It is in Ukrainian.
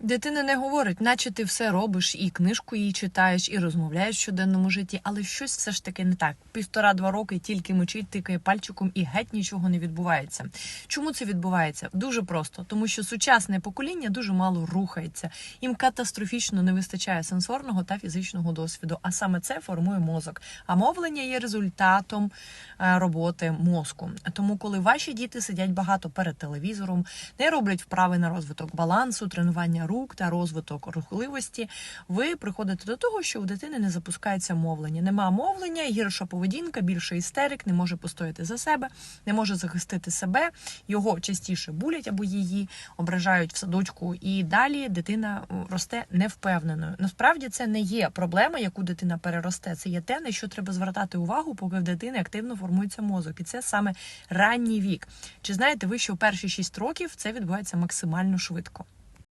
Дитина не говорить, наче ти все робиш, і книжку її читаєш, і розмовляєш в щоденному житті, але щось все ж таки не так. Півтора-два роки тільки мечить, тикає пальчиком і геть нічого не відбувається. Чому це відбувається? Дуже просто, тому що сучасне покоління дуже мало рухається. Їм катастрофічно не вистачає сенсорного та фізичного досвіду. А саме це формує мозок. А мовлення є результатом е, роботи мозку. Тому, коли ваші діти сидять багато перед телевізором, не роблять вправи на розвиток балансу, тренування рук та розвиток рухливості, ви приходите до того, що у дитини не запускається мовлення. Нема мовлення, гірша поведінка, більше істерик, не може постояти за себе, не може захистити себе. Його частіше булять або її ображають в садочку, і далі дитина росте невпевненою. Насправді це не є проблема, яку дитина переросте. Це є те, на що треба звертати увагу, поки в дитини активно формується мозок, і це саме ранній вік. Чи знаєте ви, що перші 6 років це відбувається максимально швидко?